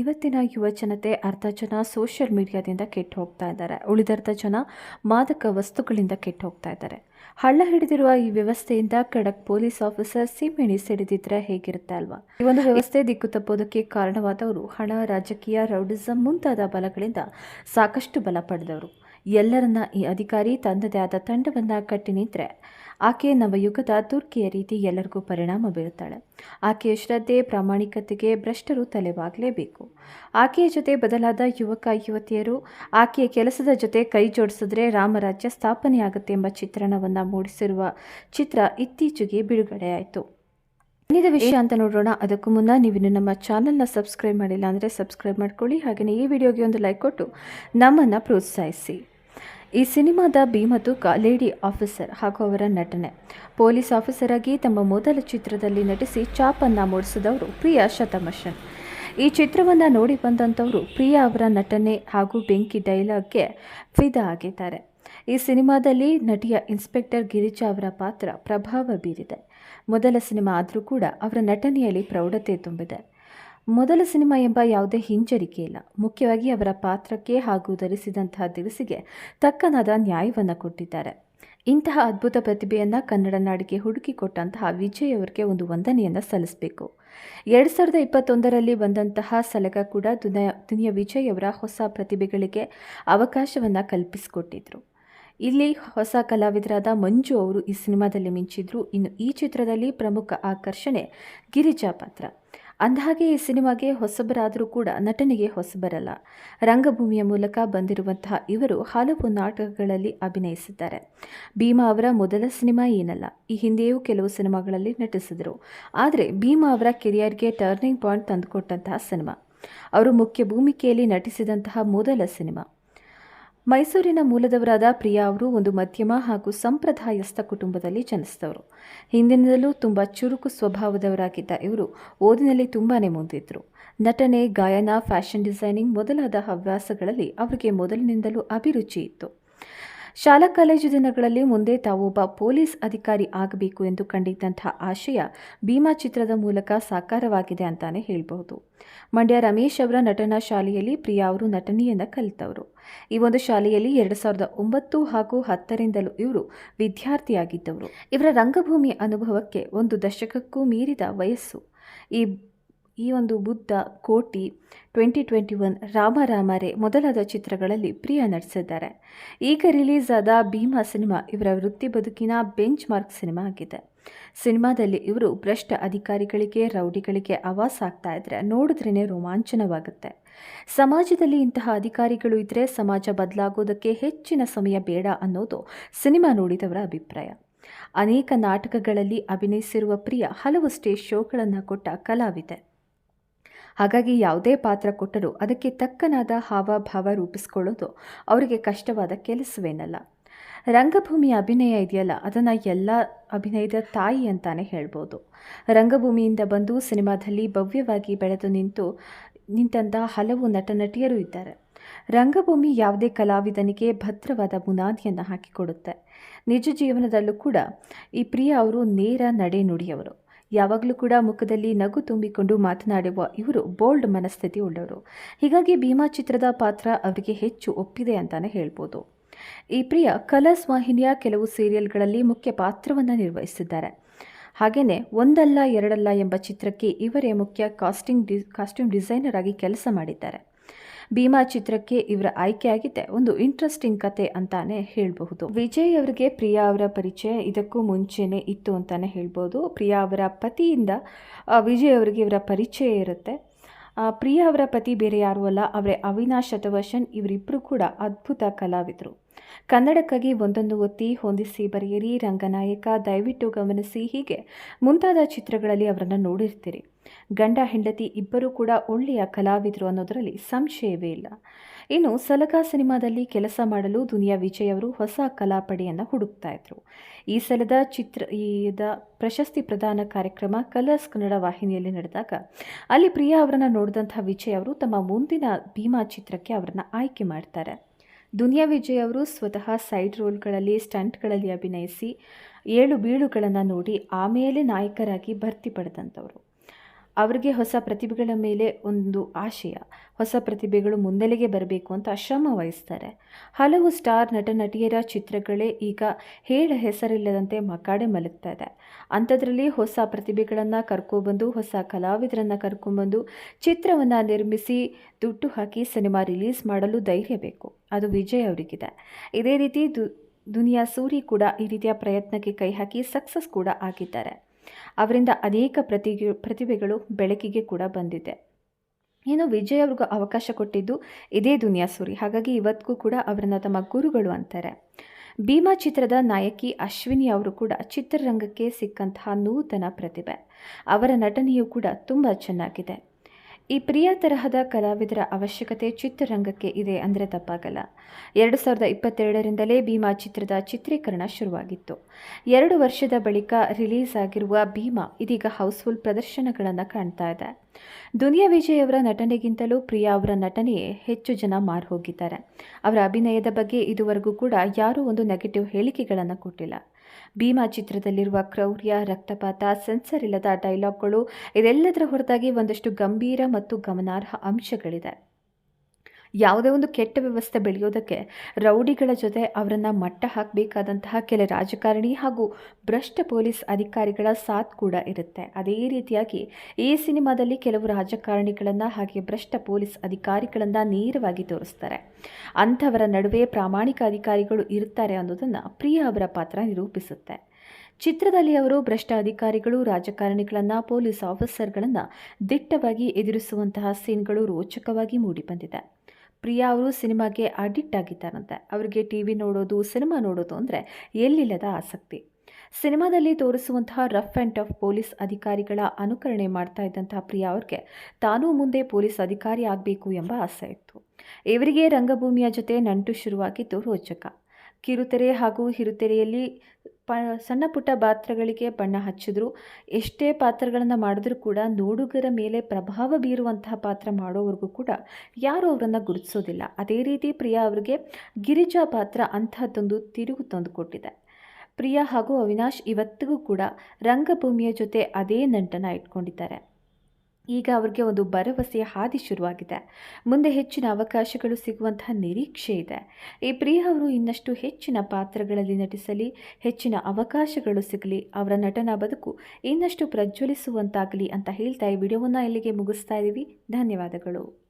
ಇವತ್ತಿನ ಯುವ ಜನತೆ ಅರ್ಧ ಜನ ಸೋಷಿಯಲ್ ಮೀಡಿಯಾದಿಂದ ಕೆಟ್ಟು ಹೋಗ್ತಾ ಇದ್ದಾರೆ. ಉಳಿದರ್ಧ ಜನ ಮಾದಕ ವಸ್ತುಗಳಿಂದ ಕೆಟ್ಟು ಹೋಗ್ತಾ ಇದ್ದಾರೆ. ಹಳ್ಳ ಹಿಡಿದಿರುವ ಈ ವ್ಯವಸ್ಥೆಯಿಂದ ಖಡಕ್ ಪೊಲೀಸ್ ಆಫೀಸರ್ ಸಿಮೆಣಿ ಸಿಡಿದಿದ್ರೆ ಹೇಗಿರುತ್ತೆ ಅಲ್ವಾ? ಈ ಒಂದು ವ್ಯವಸ್ಥೆ ದಿಕ್ಕು ತಪ್ಪೋದಕ್ಕೆ ಕಾರಣವಾದವರು ಹಣ, ರಾಜಕೀಯ, ರೌಡಿಸಂ ಮುಂತಾದ ಬಲಗಳಿಂದ ಸಾಕಷ್ಟು ಬಲ ಪಡೆದವರು. ಎಲ್ಲರನ್ನ ಈ ಅಧಿಕಾರಿ ತಂದದೇ ಆದ ತಂಡವನ್ನು ಕಟ್ಟಿ ನಿಂತರೆ, ಆಕೆ ನವಯುಗದ ತುರ್ಕಿಯ ರೀತಿ ಎಲ್ಲರಿಗೂ ಪರಿಣಾಮ ಬೀರುತ್ತಾಳೆ. ಆಕೆಯ ಶ್ರದ್ಧೆ, ಪ್ರಾಮಾಣಿಕತೆಗೆ ಭ್ರಷ್ಟರು ತಲೆಬಾಗಲೇಬೇಕು ಆಕೆಯ ಜೊತೆ ಬದಲಾದ ಯುವಕ, ಯುವತಿಯರು ಆಕೆಯ ಕೆಲಸದ ಜೊತೆ ಕೈ ಜೋಡಿಸಿದ್ರೆ ರಾಮರಾಜ್ಯ ಸ್ಥಾಪನೆಯಾಗುತ್ತೆ ಎಂಬ ಚಿತ್ರಣವನ್ನು ಮೂಡಿಸಿರುವ ಚಿತ್ರ ಇತ್ತೀಚೆಗೆ ಬಿಡುಗಡೆಯಾಯಿತು. ಇನ್ನಿದ ವಿಷಯ ಅಂತ ನೋಡೋಣ ಅದಕ್ಕೂ ಮುನ್ನ ನೀವಿನ್ನು ನಮ್ಮ ಚಾನಲ್ನ ಸಬ್ಸ್ಕ್ರೈಬ್ ಮಾಡಿಲ್ಲ ಅಂದರೆ ಸಬ್ಸ್ಕ್ರೈಬ್ ಮಾಡ್ಕೊಳ್ಳಿ, ಹಾಗೆಯೇ ಈ ವಿಡಿಯೋಗೆ ಒಂದು ಲೈಕ್ ಕೊಟ್ಟು ನಮ್ಮನ್ನು ಪ್ರೋತ್ಸಾಹಿಸಿ. ಈ ಸಿನಿಮಾದ ಭೀಮತೂಕ ಲೇಡಿ ಆಫೀಸರ್ ಹಾಗೂ ಅವರ ನಟನೆ. ಪೊಲೀಸ್ ಆಫೀಸರ್ ಆಗಿ ತಮ್ಮ ಮೊದಲ ಚಿತ್ರದಲ್ಲಿ ನಟಿಸಿ ಚಾಪನ್ನ ಮೂಡಿಸಿದವರು ಪ್ರಿಯಾ ಶತಮಶನ್. ಈ ಚಿತ್ರವನ್ನು ನೋಡಿ ಬಂದಂಥವರು ಪ್ರಿಯಾ ಅವರ ನಟನೆ ಹಾಗೂ ಬೆಂಕಿ ಡೈಲಾಗ್ಗೆ ಫಿದಾ ಆಗಿದ್ದಾರೆ. ಈ ಸಿನಿಮಾದಲ್ಲಿ ನಟಿಯ ಇನ್ಸ್ಪೆಕ್ಟರ್ ಗಿರಿಜಾ ಅವರ ಪಾತ್ರ ಪ್ರಭಾವ ಬೀರಿದೆ. ಮೊದಲ ಸಿನಿಮಾ ಆದರೂ ಕೂಡ ಅವರ ನಟನೆಯಲ್ಲಿ ಪ್ರೌಢತೆ ತುಂಬಿದೆ. ಮೊದಲ ಸಿನಿಮಾ ಎಂಬ ಯಾವುದೇ ಹಿಂಜರಿಕೆ ಇಲ್ಲ. ಮುಖ್ಯವಾಗಿ ಅವರ ಪಾತ್ರಕ್ಕೆ ಹಾಗೂ ಧರಿಸಿದಂತಹ ದಿರಿಸಿಗೆ ತಕ್ಕನಾದ ನ್ಯಾಯವನ್ನು ಕೊಟ್ಟಿದ್ದಾರೆ. ಇಂತಹ ಅದ್ಭುತ ಪ್ರತಿಭೆಯನ್ನು ಕನ್ನಡ ನಾಡಿಗೆ ಹುಡುಕಿಕೊಟ್ಟಂತಹ ವಿಜಯ್ ಅವರಿಗೆ ಒಂದು ವಂದನೆಯನ್ನು ಸಲ್ಲಿಸಬೇಕು. ಎರಡು ಸಾವಿರದ ಇಪ್ಪತ್ತೊಂದರಲ್ಲಿ ಬಂದಂತಹ ಸಲಗ ಕೂಡ ದುನಿಯಾ ದುನಿಯಾ ವಿಜಯ್ ಅವರ ಹೊಸ ಪ್ರತಿಭೆಗಳಿಗೆ ಅವಕಾಶವನ್ನು ಕಲ್ಪಿಸಿಕೊಟ್ಟಿದ್ರು. ಇಲ್ಲಿ ಹೊಸ ಕಲಾವಿದರಾದ ಮಂಜು ಅವರು ಈ ಸಿನಿಮಾದಲ್ಲಿ ಮಿಂಚಿದ್ರು. ಇನ್ನು ಈ ಚಿತ್ರದಲ್ಲಿ ಪ್ರಮುಖ ಆಕರ್ಷಣೆ ಗಿರಿಜಾ ಪಾತ್ರ. ಅಂದಹಾಗೆ, ಈ ಸಿನಿಮಾಗೆ ಹೊಸಬರಾದರೂ ಕೂಡ ನಟನೆಗೆ ಹೊಸಬರಲ್ಲ. ರಂಗಭೂಮಿಯ ಮೂಲಕ ಬಂದಿರುವಂತಹ ಇವರು ಹಲವು ನಾಟಕಗಳಲ್ಲಿ ಅಭಿನಯಿಸಿದ್ದಾರೆ. ಭೀಮಾ ಅವರ ಮೊದಲ ಸಿನಿಮಾ ಏನಲ್ಲ, ಈ ಹಿಂದೆಯೂ ಕೆಲವು ಸಿನಿಮಾಗಳಲ್ಲಿ ನಟಿಸಿದರು. ಆದರೆ, ಭೀಮಾ ಅವರ ಕೆರಿಯರ್ಗೆ ಟರ್ನಿಂಗ್ ಪಾಯಿಂಟ್ ತಂದುಕೊಟ್ಟಂತಹ ಸಿನಿಮಾ. ಅವರು ಮುಖ್ಯ ಭೂಮಿಕೆಯಲ್ಲಿ ನಟಿಸಿದಂತಹ ಮೊದಲ ಸಿನಿಮಾ. ಮೈಸೂರಿನ ಮೂಲದವರಾದ ಪ್ರಿಯಾ ಅವರು ಒಂದು ಮಧ್ಯಮ ಹಾಗೂ ಸಂಪ್ರದಾಯಸ್ಥ ಕುಟುಂಬದಲ್ಲಿ ಜನಿಸಿದವರು. ಹಿಂದಿನಿಂದಲೂ ತುಂಬ ಚುರುಕು ಸ್ವಭಾವದವರಾಗಿದ್ದ ಇವರು ಓದಿನಲ್ಲಿ ತುಂಬಾ ಮುಂದಿದ್ದರು. ನಟನೆ, ಗಾಯನ, ಫ್ಯಾಷನ್ ಡಿಸೈನಿಂಗ್ ಮೊದಲಾದ ಹವ್ಯಾಸಗಳಲ್ಲಿ ಅವರಿಗೆ ಮೊದಲಿನಿಂದಲೂ ಅಭಿರುಚಿ ಇತ್ತು. ಶಾಲಾ ಕಾಲೇಜು ದಿನಗಳಲ್ಲಿ ಮುಂದೆ ತಾವೊಬ್ಬ ಪೊಲೀಸ್ ಅಧಿಕಾರಿ ಆಗಬೇಕು ಎಂದು ಕಂಡಿದ್ದಂಥ ಆಶಯ ಭೀಮಾ ಚಿತ್ರದ ಮೂಲಕ ಸಾಕಾರವಾಗಿದೆ ಅಂತಾನೆ ಹೇಳಬಹುದು. ಮಂಡ್ಯ ರಮೇಶ್ ಅವರ ನಟನಾ ಶಾಲೆಯಲ್ಲಿ ಪ್ರಿಯಾ ಅವರು ನಟನೆಯನ್ನು ಕಲಿತವರು. ಈ ಒಂದು ಶಾಲೆಯಲ್ಲಿ ಎರಡು ಸಾವಿರದ ಒಂಬತ್ತು ಹಾಗೂ ಹತ್ತರಿಂದಲೂ ಇವರು ವಿದ್ಯಾರ್ಥಿಯಾಗಿದ್ದವರು. ಇವರ ರಂಗಭೂಮಿ ಅನುಭವಕ್ಕೆ ಒಂದು ದಶಕಕ್ಕೂ ಮೀರಿದ ವಯಸ್ಸು. ಈ ಈ ಒಂದು Buddha Koti twenty twenty one Rama Ramare ಮೊದಲಾದ ಚಿತ್ರಗಳಲ್ಲಿ ಪ್ರಿಯ ನಟಿಸಿದ್ದಾರೆ. ಈಗ ರಿಲೀಸ್ ಆದ ಭೀಮಾ ಸಿನಿಮಾ ಇವರ ವೃತ್ತಿ ಬದುಕಿನ ಬೆಂಚ್ ಮಾರ್ಕ್ ಸಿನಿಮಾ ಆಗಿದೆ. ಸಿನಿಮಾದಲ್ಲಿ ಇವರು ಭ್ರಷ್ಟ ಅಧಿಕಾರಿಗಳಿಗೆ, ರೌಡಿಗಳಿಗೆ ಆವಾಸ ಆಗ್ತಾ ಇದ್ರೆ ನೋಡಿದ್ರೇ ರೋಮಾಂಚನವಾಗುತ್ತೆ. ಸಮಾಜದಲ್ಲಿ ಇಂತಹ ಅಧಿಕಾರಿಗಳು ಇದ್ದರೆ ಸಮಾಜ ಬದಲಾಗೋದಕ್ಕೆ ಹೆಚ್ಚಿನ ಸಮಯ ಬೇಡ ಅನ್ನೋದು ಸಿನಿಮಾ ನೋಡಿದವರ ಅಭಿಪ್ರಾಯ. ಅನೇಕ ನಾಟಕಗಳಲ್ಲಿ ಅಭಿನಯಿಸಿರುವ ಪ್ರಿಯ ಹಲವು ಸ್ಟೇಜ್ ಶೋಗಳನ್ನು ಕೊಟ್ಟ ಕಲಾವಿದೆ. ಹಾಗಾಗಿ ಯಾವುದೇ ಪಾತ್ರ ಕೊಟ್ಟರೂ ಅದಕ್ಕೆ ತಕ್ಕನಾದ ಹಾವಭಾವ ರೂಪಿಸ್ಕೊಳ್ಳೋದು ಅವರಿಗೆ ಕಷ್ಟವಾದ ಕೆಲಸವೇನಲ್ಲ. ರಂಗಭೂಮಿಯ ಅಭಿನಯ ಇದೆಯಲ್ಲ, ಅದನ್ನು ಎಲ್ಲ ಅಭಿನಯದ ತಾಯಿ ಅಂತಾನೆ ಹೇಳ್ಬೋದು. ರಂಗಭೂಮಿಯಿಂದ ಬಂದು ಸಿನಿಮಾದಲ್ಲಿ ಭವ್ಯವಾಗಿ ಬೆಳೆದು ನಿಂತು ನಿಂತಂಥ ಹಲವು ನಟ ನಟಿಯರು ಇದ್ದಾರೆ. ರಂಗಭೂಮಿ ಯಾವುದೇ ಕಲಾವಿದನಿಗೆ ಭದ್ರವಾದ ಬುನಾದಿಯನ್ನು ಹಾಕಿಕೊಡುತ್ತೆ. ನಿಜ ಜೀವನದಲ್ಲೂ ಕೂಡ ಈ ಪ್ರಿಯ ಅವರು ನೇರ ನಡೆ ನುಡಿಯವರು. ಯಾವಾಗಲೂ ಕೂಡ ಮುಖದಲ್ಲಿ ನಗು ತುಂಬಿಕೊಂಡು ಮಾತನಾಡುವ ಇವರು ಬೋಲ್ಡ್ ಮನಸ್ಥಿತಿ ಉಳ್ಳವರು. ಹೀಗಾಗಿ ಭೀಮಾ ಚಿತ್ರದ ಪಾತ್ರ ಅವರಿಗೆ ಹೆಚ್ಚು ಒಪ್ಪಿದೆ ಅಂತಾನೆ ಹೇಳ್ಬೋದು. ಈ ಪ್ರಿಯ ಕಲರ್ಸ್ ವಾಹಿನಿಯ ಕೆಲವು ಸೀರಿಯಲ್ಗಳಲ್ಲಿ ಮುಖ್ಯ ಪಾತ್ರವನ್ನು ನಿರ್ವಹಿಸಿದ್ದಾರೆ. ಹಾಗೆಯೇ ಒಂದಲ್ಲ ಎರಡಲ್ಲ ಎಂಬ ಚಿತ್ರಕ್ಕೆ ಇವರೇ ಮುಖ್ಯ ಕಾಸ್ಟಿಂಗ್ ಡಿ, ಕಾಸ್ಟ್ಯೂಮ್ ಡಿಸೈನರ್ ಆಗಿ ಕೆಲಸ ಮಾಡಿದ್ದಾರೆ. ಭೀಮಾ ಚಿತ್ರಕ್ಕೆ ಇವರ ಆಯ್ಕೆಯಾಗಿದೆ. ಒಂದು ಇಂಟ್ರೆಸ್ಟಿಂಗ್ ಕತೆ ಅಂತಾನೆ ಹೇಳಬಹುದು. ವಿಜಯ್ ಅವರಿಗೆ ಪ್ರಿಯಾ ಅವರ ಪರಿಚಯ ಇದಕ್ಕೂ ಮುಂಚೆನೆ ಇತ್ತು ಅಂತಾನೆ ಹೇಳ್ಬೋದು ಪ್ರಿಯಾ ಅವರ ಪತಿಯಿಂದ ವಿಜಯ್ ಅವರಿಗೆ ಇವರ ಪರಿಚಯ ಇರುತ್ತೆ. ಪ್ರಿಯಾ ಅವರ ಪತಿ ಬೇರೆ ಯಾರೂ ಅಲ್ಲ, ಅವರೇ ಅವಿನಾಶ್ ಶತವಶನ್ ಇವರಿಬ್ಬರು ಕೂಡ ಅದ್ಭುತ ಕಲಾವಿದರು. ಕನ್ನಡಕ್ಕಾಗಿ ಒಂದೊಂದು ಒತ್ತಿ ಹೊಂದಿಸಿ ಬರೆಯಿರಿ, ರಂಗನಾಯಕ, ದಯವಿಟ್ಟು ಗಮನಿಸಿ. ಹೀಗೆ ಮುಂತಾದ ಚಿತ್ರಗಳಲ್ಲಿ ಅವರನ್ನು ನೋಡಿರ್ತೀರಿ. ಗಂಡ ಹೆಂಡತಿ ಇಬ್ಬರೂ ಕೂಡ ಒಳ್ಳೆಯ ಕಲಾವಿದರು ಅನ್ನೋದರಲ್ಲಿ ಸಂಶಯವೇ ಇಲ್ಲ. ಇನ್ನು ಸಲಗಾ ಸಿನಿಮಾದಲ್ಲಿ ಕೆಲಸ ಮಾಡಲು ದುನಿಯಾ ವಿಜಯ್ ಅವರು ಹೊಸ ಕಲಾಪಡೆಯನ್ನು ಹುಡುಕ್ತಾ ಇದ್ರು. ಈ ಸಲದ ಚಿತ್ರ ಈದ ಪ್ರಶಸ್ತಿ ಪ್ರದಾನ ಕಾರ್ಯಕ್ರಮ ಕಲರ್ಸ್ ಕನ್ನಡ ವಾಹಿನಿಯಲ್ಲಿ ನಡೆದಾಗ ಅಲ್ಲಿ ಪ್ರಿಯಾ ಅವರನ್ನು ನೋಡಿದಂಥ ವಿಜಯ್ ಅವರು ತಮ್ಮ ಮುಂದಿನ ಭೀಮಾ ಚಿತ್ರಕ್ಕೆ ಅವರನ್ನು ಆಯ್ಕೆ ಮಾಡ್ತಾರೆ. ದುನಿಯಾ ವಿಜಯ್ ಅವರು ಸ್ವತಃ ಸೈಡ್ ರೋಲ್ಗಳಲ್ಲಿ, ಸ್ಟಂಟ್ಗಳಲ್ಲಿ ಅಭಿನಯಿಸಿ, ಏಳು ಬೀಳುಗಳನ್ನು ನೋಡಿ ಆಮೇಲೆ ನಾಯಕರಾಗಿ ಭರ್ತಿ ಪಡೆದಂಥವರು. ಅವರಿಗೆ ಹೊಸ ಪ್ರತಿಭೆಗಳ ಮೇಲೆ ಒಂದು ಆಶಯ, ಹೊಸ ಪ್ರತಿಭೆಗಳು ಮುನ್ನೆಲೆಗೆ ಬರಬೇಕು ಅಂತ ಶ್ರಮ ವಹಿಸ್ತಾರೆ. ಹಲವು ಸ್ಟಾರ್ ನಟ ನಟಿಯರ ಚಿತ್ರಗಳೇ ಈಗ ಹೇಳ ಹೆಸರಿಲ್ಲದಂತೆ ಮಕಾಡೆ ಮಲಗ್ತಾ ಇದೆ. ಅಂಥದ್ರಲ್ಲಿ ಹೊಸ ಪ್ರತಿಭೆಗಳನ್ನು ಕರ್ಕೊಬಂದು ಹೊಸ ಕಲಾವಿದರನ್ನು ಕರ್ಕೊಂಬಂದು ಚಿತ್ರವನ್ನು ನಿರ್ಮಿಸಿ ದುಡ್ಡು ಹಾಕಿ ಸಿನಿಮಾ ರಿಲೀಸ್ ಮಾಡಲು ಧೈರ್ಯ ಬೇಕು. ಅದು ವಿಜಯ್ ಅವರಿಗಿದೆ. ಇದೇ ರೀತಿ ದು, ದುನಿಯಾ ಸೂರಿ ಕೂಡ ಈ ರೀತಿಯ ಪ್ರಯತ್ನಕ್ಕೆ ಕೈ ಹಾಕಿ ಸಕ್ಸಸ್ ಕೂಡ ಆಗಿದ್ದಾರೆ. ಅವರಿಂದ ಅನೇಕ ಪ್ರತಿ ಪ್ರತಿಭೆಗಳು ಬೆಳಕಿಗೆ ಕೂಡ ಬಂದಿದೆ. ಏನು ವಿಜಯ್ ಅವ್ರಿಗೂ ಅವಕಾಶ ಕೊಟ್ಟಿದ್ದು ಇದೇ ದುನಿಯಾ ಸೂರಿ. ಹಾಗಾಗಿ ಇವತ್ತಿಗೂ ಕೂಡ ಅವರನ್ನು ತಮ್ಮ ಗುರುಗಳು ಅಂತಾರೆ. ಭೀಮಾ ಚಿತ್ರದ ನಾಯಕಿ ಅಶ್ವಿನಿ ಅವರು ಕೂಡ ಚಿತ್ರರಂಗಕ್ಕೆ ಸಿಕ್ಕಂತಹ ನೂತನ ಪ್ರತಿಭೆ. ಅವರ ನಟನೆಯೂ ಕೂಡ ತುಂಬ ಚೆನ್ನಾಗಿದೆ. ಈ ಪ್ರಿಯ ತರಹದ ಕಲಾವಿದರ ಅವಶ್ಯಕತೆ ಚಿತ್ರರಂಗಕ್ಕೆ ಇದೆ ಅಂದರೆ ತಪ್ಪಾಗಲ್ಲ. ಎರಡು ಸಾವಿರದ ಇಪ್ಪತ್ತೆರಡರಿಂದಲೇ ಭೀಮಾ ಚಿತ್ರದ ಚಿತ್ರೀಕರಣ ಶುರುವಾಗಿತ್ತು. ಎರಡು ವರ್ಷದ ಬಳಿಕ ರಿಲೀಸ್ ಆಗಿರುವ ಭೀಮಾ ಇದೀಗ ಹೌಸ್ಫುಲ್ ಪ್ರದರ್ಶನಗಳನ್ನು ಕಾಣ್ತಾ ಇದೆ. ದುನಿಯಾ ವಿಜಯ್ ಅವರ ನಟನೆಗಿಂತಲೂ ಪ್ರಿಯಾ ಅವರ ನಟನೆಯೇ ಹೆಚ್ಚು ಜನ ಮಾರು ಹೋಗಿದ್ದಾರೆ. ಅವರ ಅಭಿನಯದ ಬಗ್ಗೆ ಇದುವರೆಗೂ ಕೂಡ ಯಾರೂ ಒಂದು ನೆಗೆಟಿವ್ ಹೇಳಿಕೆಗಳನ್ನು ಕೊಟ್ಟಿಲ್ಲ. ಭೀಮಾ ಚಿತ್ರದಲ್ಲಿರುವ ಕ್ರೌರ್ಯ ರಕ್ತಪಾತ ಸೆನ್ಸರ್ ಇಲ್ಲದ ಡೈಲಾಗ್ಗಳು ಇದೆಲ್ಲದರ ಹೊರತಾಗಿ ಒಂದಷ್ಟು ಗಂಭೀರ ಮತ್ತು ಗಮನಾರ್ಹ ಅಂಶಗಳಿದೆ. ಯಾವುದೇ ಒಂದು ಕೆಟ್ಟ ವ್ಯವಸ್ಥೆ ಬೆಳೆಯೋದಕ್ಕೆ ರೌಡಿಗಳ ಜೊತೆ ಅವರನ್ನು ಮಟ್ಟ ಹಾಕಬೇಕಾದಂತಹ ಕೆಲ ರಾಜಕಾರಣಿ ಹಾಗೂ ಭ್ರಷ್ಟ ಪೊಲೀಸ್ ಅಧಿಕಾರಿಗಳ ಸಾಥ್ ಕೂಡ ಇರುತ್ತೆ. ಅದೇ ರೀತಿಯಾಗಿ ಈ ಸಿನಿಮಾದಲ್ಲಿ ಕೆಲವು ರಾಜಕಾರಣಿಗಳನ್ನು ಹಾಗೆ ಭ್ರಷ್ಟ ಪೊಲೀಸ್ ಅಧಿಕಾರಿಗಳನ್ನು ನೇರವಾಗಿ ತೋರಿಸ್ತಾರೆ. ಅಂಥವರ ನಡುವೆ ಪ್ರಾಮಾಣಿಕ ಅಧಿಕಾರಿಗಳು ಇರ್ತಾರೆ ಅನ್ನೋದನ್ನು ಪ್ರಿಯ ಅವರ ಪಾತ್ರ ನಿರೂಪಿಸುತ್ತೆ. ಚಿತ್ರದಲ್ಲಿ ಅವರು ಭ್ರಷ್ಟ ಅಧಿಕಾರಿಗಳು, ರಾಜಕಾರಣಿಗಳನ್ನು, ಪೊಲೀಸ್ ಆಫೀಸರ್ಗಳನ್ನು ದಿಟ್ಟವಾಗಿ ಎದುರಿಸುವಂತಹ ಸೀನ್ಗಳು ರೋಚಕವಾಗಿ ಮೂಡಿಬಂದಿದೆ. ಪ್ರಿಯಾ ಅವರು ಸಿನಿಮಾಗೆ ಅಡಿಕ್ಟ್ ಆಗಿದ್ದಾರಂತೆ. ಅವರಿಗೆ ಟಿ ವಿ ನೋಡೋದು, ಸಿನಿಮಾ ನೋಡೋದು ಅಂದರೆ ಎಲ್ಲಿಲ್ಲದ ಆಸಕ್ತಿ. ಸಿನಿಮಾದಲ್ಲಿ ತೋರಿಸುವಂತಹ ರಫ್ ಆ್ಯಂಡ್ ಟಫ್ ಪೊಲೀಸ್ ಅಧಿಕಾರಿಗಳ ಅನುಕರಣೆ ಮಾಡ್ತಾ ಇದ್ದಂತಹ ಪ್ರಿಯಾ ಅವ್ರಿಗೆ ತಾನೂ ಮುಂದೆ ಪೊಲೀಸ್ ಅಧಿಕಾರಿ ಆಗಬೇಕು ಎಂಬ ಆಸೆ ಇತ್ತು. ಇವರಿಗೆ ರಂಗಭೂಮಿಯ ಜೊತೆ ನಂಟು ಶುರುವಾಗಿದ್ದು ರೋಚಕ. ಕಿರುತೆರೆ ಹಾಗೂ ಹಿರುತೆರೆಯಲ್ಲಿ ಪ, ಸಣ್ಣ ಪುಟ್ಟ ಪಾತ್ರಗಳಿಗೆ ಬಣ್ಣ ಹಚ್ಚಿದ್ರು. ಎಷ್ಟೇ ಪಾತ್ರಗಳನ್ನು ಮಾಡಿದ್ರೂ ಕೂಡ ನೋಡುಗರ ಮೇಲೆ ಪ್ರಭಾವ ಬೀರುವಂತಹ ಪಾತ್ರ ಮಾಡೋವರೆಗೂ ಕೂಡ ಯಾರೂ ಅವರನ್ನು ಗುರುತಿಸೋದಿಲ್ಲ. ಅದೇ ರೀತಿ ಪ್ರಿಯಾ ಅವರಿಗೆ ಗಿರಿಜಾ ಪಾತ್ರ ಅಂತಹದ್ದೊಂದು ತಿರುಗು ತಂದುಕೊಟ್ಟಿದೆ ಪ್ರಿಯಾ ಹಾಗೂ ಅವಿನಾಶ್ ಇವತ್ತಿಗೂ ಕೂಡ ರಂಗಭೂಮಿಯ ಜೊತೆ ಅದೇ ನಂಟನ್ನು ಇಟ್ಕೊಂಡಿದ್ದಾರೆ. ಈಗ ಅವ್ರಿಗೆ ಒಂದು ಭರವಸೆಯ ಹಾದಿ ಶುರುವಾಗಿದೆ. ಮುಂದೆ ಹೆಚ್ಚಿನ ಅವಕಾಶಗಳು ಸಿಗುವಂತಹ ನಿರೀಕ್ಷೆ ಇದೆ. ಈ ಪ್ರಿಯ ಅವರು ಇನ್ನಷ್ಟು ಹೆಚ್ಚಿನ ಪಾತ್ರಗಳಲ್ಲಿ ನಟಿಸಲಿ, ಹೆಚ್ಚಿನ ಅವಕಾಶಗಳು ಸಿಗಲಿ, ಅವರ ನಟನ ಬದುಕು ಇನ್ನಷ್ಟು ಪ್ರಜ್ವಲಿಸುವಂತಾಗಲಿ ಅಂತ ಹೇಳ್ತಾ ಈ ವಿಡಿಯೋವನ್ನು ಇಲ್ಲಿಗೆ ಮುಗಿಸ್ತಾ ಇದ್ದೀವಿ. ಧನ್ಯವಾದಗಳು.